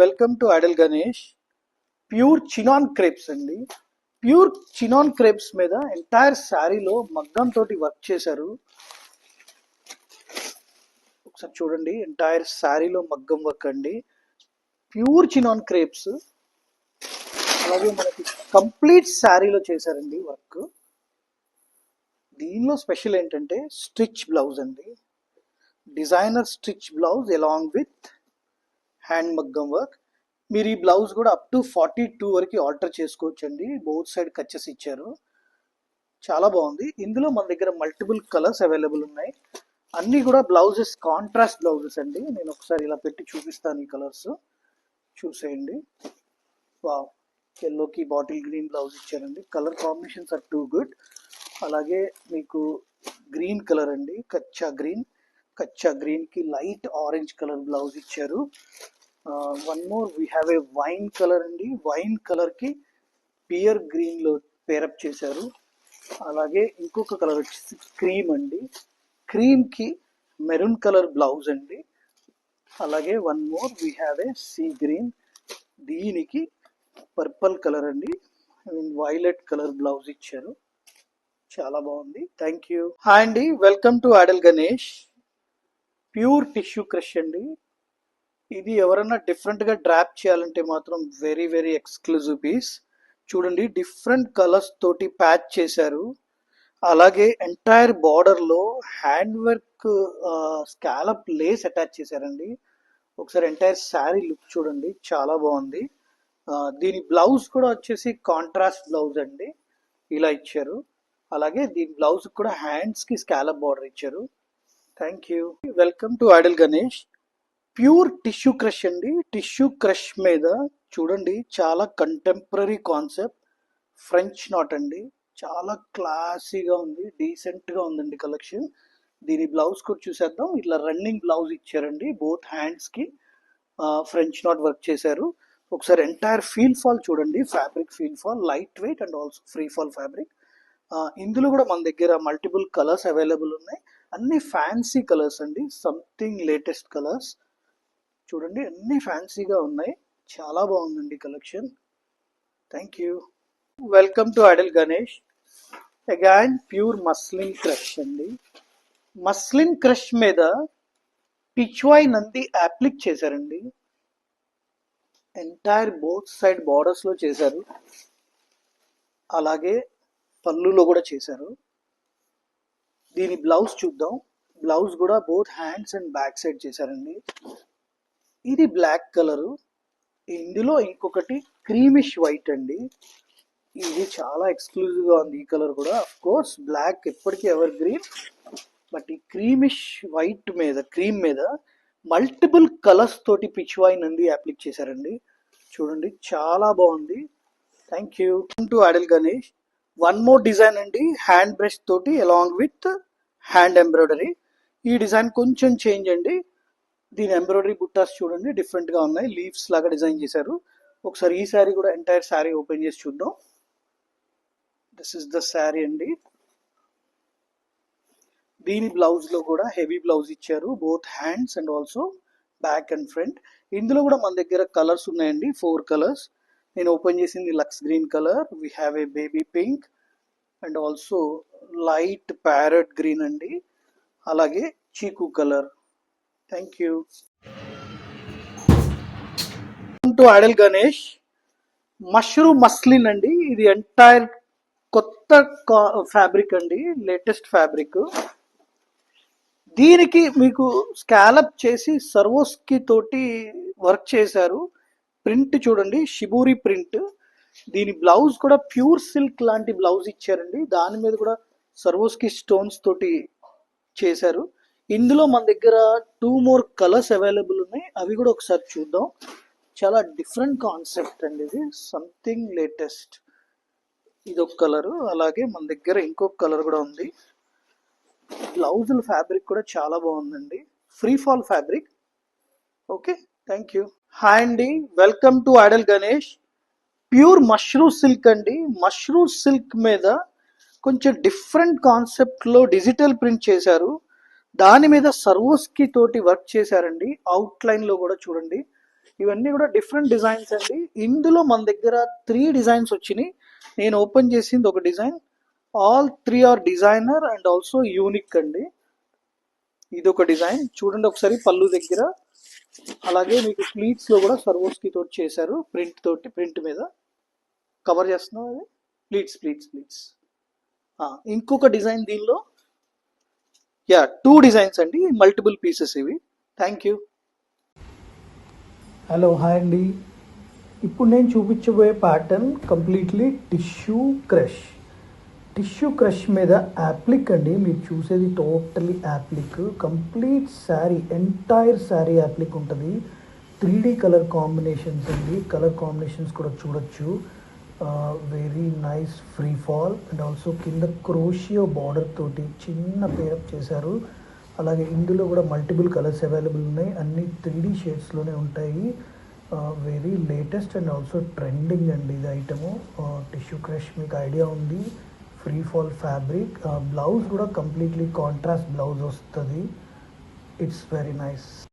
Welcome to idol Ganesh. Pure chinon crepes అండి. Pure chinon crepes మీద entire శారీలో మగ్గం తోటి వర్క్ చేశారు. ఒకసారి చూడండి ఎంటైర్ శారీలో మగ్గం వర్క్ అండి. Pure chinon crepes. అలాగే మనకి కంప్లీట్ శారీలో చేశారండి వర్క్. దీనిలో స్పెషల్ ఏంటంటే స్టిచ్ బ్లౌజ్ అండి. Designer stitch blouse along with hand మగ్గం వర్క్ మీరు ఈ బ్లౌజ్ కూడా అప్ టు ఫార్టీ టూ వరకు ఆల్టర్ చేసుకోవచ్చు అండి బోత్ సైడ్ కచ్చెస్ ఇచ్చారు. చాలా బాగుంది. ఇందులో మన దగ్గర మల్టిపుల్ కలర్స్ అవైలబుల్ ఉన్నాయి. అన్నీ కూడా బ్లౌజెస్ కాంట్రాస్ట్ బ్లౌజెస్ అండి. నేను ఒకసారి ఇలా పెట్టి చూపిస్తాను ఈ కలర్స్ చూసేయండి. వావ్ ఎల్లోకి బాటిల్ గ్రీన్ బ్లౌజ్ ఇచ్చారండి. Colour combinations are too good అలాగే మీకు గ్రీన్ కలర్ అండి. కచ్చా గ్రీన్ కచ్చా గ్రీన్కి లైట్ ఆరెంజ్ కలర్ బ్లౌజ్ ఇచ్చారు. One more we have a wine colour అండి. వైన్ కలర్కి పియర్ గ్రీన్లో పేరప్ చేశారు. అలాగే ఇంకొక కలర్ వచ్చేసి క్రీమ్ అండి. క్రీమ్కి మెరూన్ కలర్ బ్లౌజ్ అండి. అలాగే one more we have a sea green దీనికి పర్పల్ కలర్ అండి. I mean violet colour blouse ఇచ్చారు. చాలా బాగుంది. థ్యాంక్ యూ హాయ్ అండి welcome to idol Ganesh pure tissue crush అండి. ఇది ఎవరన్నా డిఫరెంట్గా డ్రాప్ చేయాలంటే మాత్రం వెరీ వెరీ ఎక్స్క్లూజివ్ పీస్ చూడండి డిఫరెంట్ కలర్స్ తోటి ప్యాచ్ చేశారు. అలాగే ఎంటైర్ బార్డర్లో hand work scallop lace attach చేశారండి. ఒకసారి ఎంటైర్ శారీ లుక్ చూడండి చాలా బాగుంది. దీని బ్లౌజ్ కూడా వచ్చేసి కాంట్రాస్ట్ బ్లౌజ్ అండి. ఇలా ఇచ్చారు. అలాగే దీని బ్లౌజ్ కూడా హ్యాండ్స్కి స్కాలప్ బార్డర్ ఇచ్చారు. Thank you welcome to idol Ganesh pure tissue crush అండి. టిష్యూ క్రష్ మీద చూడండి చాలా కంటెంపరీ కాన్సెప్ట్ ఫ్రెంచ్ నాట్ అండి. చాలా క్లాసీగా ఉంది డీసెంట్గా ఉందండి కలెక్షన్ దీని బ్లౌజ్ కూడా చూసేద్దాం. ఇట్లా రన్నింగ్ బ్లౌజ్ ఇచ్చారండి బోత్ హ్యాండ్స్కి ఫ్రెంచ్ నాట్ వర్క్ చేశారు. ఒకసారి ఎంటైర్ ఫీల్ ఫాల్ చూడండి fabric feel fall light weight and also free fall fabric ఇందులో కూడా మన దగ్గర మల్టిపుల్ కలర్స్ అవైలబుల్ ఉన్నాయి. అన్ని ఫ్యాన్సీ కలర్స్ అండి సంథింగ్ లేటెస్ట్ కలర్స్ చూడండి అన్ని ఫ్యాన్సీగా ఉన్నాయి. చాలా బాగుందండి collection. Thank you welcome to idol Ganesh again pure muslin crush అండి. మస్లిన్ క్రష్ మీద పిచ్వాయ్ నంది అప్లిక్ చేశారండి. ఎంటైర్ బోత్ సైడ్ బార్డర్స్లో చేశారు. అలాగే పళ్ళులో కూడా చేశారు. దీని బ్లౌజ్ చూద్దాం. బ్లౌజ్ కూడా both hands and back side చేశారండి. ఇది బ్లాక్ కలరు ఇందులో ఇంకొకటి క్రీమిష్ వైట్ అండి. ఇది చాలా ఎక్స్క్లూజివ్గా ఉంది ఈ కలర్ కూడా. అఫ్ కోర్స్ బ్లాక్ ఎప్పటికీ ఎవర్ గ్రీన్ బట్ ఈ క్రీమిష్ వైట్ మీద క్రీమ్ మీద మల్టిపుల్ కలర్స్ తోటి పిచ్ వైన్ అంది అప్లిక్ చేశారండి. చూడండి చాలా బాగుంది. Thank you to idol Ganesh one more design అండి. హ్యాండ్ బ్రష్ తోటి అలాంగ్ విత్ హ్యాండ్ ఎంబ్రాయిడరీ ఈ డిజైన్ కొంచెం చేంజ్ అండి. దీని ఎంబ్రాయిడరీ బుట్టాస్ చూడండి డిఫరెంట్గా ఉన్నాయి. లీవ్స్ లాగా డిజైన్ చేశారు. ఒకసారి ఈ శారీ కూడా ఎంటైర్ శారీ ఓపెన్ చేసి చూద్దాం. దిస్ ఇస్ ద శారీ అండి. దీని బ్లౌజ్లో కూడా హెవీ బ్లౌజ్ ఇచ్చారు. Both hands and also back and front ఇందులో కూడా మన దగ్గర కలర్స్ ఉన్నాయండి. ఫోర్ కలర్స్ నేను ఓపెన్ చేసింది lux green colour we have a baby pink and also light parrot green అండి. అలాగే chikoo colour thank you to idol Ganesh mushroom muslin అండి. ఇది ఎంటైర్ కొత్త ఫ్యాబ్రిక్ అండి. లేటెస్ట్ ఫ్యాబ్రిక్ దీనికి మీకు స్కాలప్ చేసి సర్వోస్కి తోటి వర్క్ చేశారు. ప్రింట్ చూడండి. షిబూరి ప్రింట్ దీని బ్లౌజ్ కూడా ప్యూర్ సిల్క్ లాంటి బ్లౌజ్ ఇచ్చారండి. దాని మీద కూడా సర్వోస్కి స్టోన్స్ తోటి చేశారు. ఇందులో మన దగ్గర టూ మోర్ కలర్స్ అవైలబుల్ ఉన్నాయి. అవి కూడా ఒకసారి చూద్దాం. చాలా డిఫరెంట్ కాన్సెప్ట్ అండి ఇది. సంథింగ్ లేటెస్ట్ ఇది ఒక కలరు అలాగే మన దగ్గర ఇంకొక కలర్ కూడా ఉంది. బ్లౌజుల ఫ్యాబ్రిక్ కూడా చాలా బాగుందండి. Free fall fabric okay thank you hi అండి. Welcome to idol Ganesh pure mashru silk అండి. మష్రూ సిల్క్ మీద కొంచెం డిఫరెంట్ కాన్సెప్ట్లో డిజిటల్ ప్రింట్ చేశారు. దాని మీద సర్వోస్కి తోటి వర్క్ చేశారండి. అవుట్లైన్లో లో కూడా చూడండి. ఇవన్నీ కూడా డిఫరెంట్ డిజైన్స్ అండి. ఇందులో మన దగ్గర త్రీ డిజైన్స్ వచ్చినాయి. నేను ఓపెన్ చేసింది ఒక design all three are designer and also unique అండి. ఇది ఒక డిజైన్ చూడండి ఒకసారి పళ్ళు దగ్గర. అలాగే మీకు ప్లీట్స్లో కూడా సర్వోస్కి తోటి చేశారు. ప్రింట్ తోటి ప్రింట్ మీద. కవర్ చేస్తున్నాం అది? ప్లీట్స్ ప్లీట్స్ ప్లీట్స్ ఇంకొక డిజైన్ దీనిలో. యా టూ డిజైన్స్ అండి మల్టిపుల్ పీసెస్ ఇవి. థ్యాంక్ యూ హలో హాయ్ అండి. ఇప్పుడు నేను చూపించబోయే pattern completely tissue crush tissue crush మీద యాప్లిక్ అండి మీరు చూసేది totally applique complete sari entire sari applique ఉంటుంది. త్రీ డీ కలర్ కాంబినేషన్స్ అండి కలర్ కాంబినేషన్స్ కూడా చూడొచ్చు. Very nice free fall and also కింద క్రోషియో బార్డర్ తోటి చిన్న పేరప్ చేశారు. అలాగే ఇందులో కూడా మల్టిపుల్ కలర్స్ అవైలబుల్ ఉన్నాయి. అన్ని త్రీ డీ షేడ్స్లోనే ఉంటాయి. Very latest and also trending అండి ఇది ఐటము. టిష్యూ క్రష్ మీకు ఐడియా ఉంది. ఫ్రీ ఫాల్ ఫ్యాబ్రిక్ బ్లౌజ్ కూడా కంప్లీట్లీ కాంట్రాస్ట్ బ్లౌజ్ వస్తుంది. It's very nice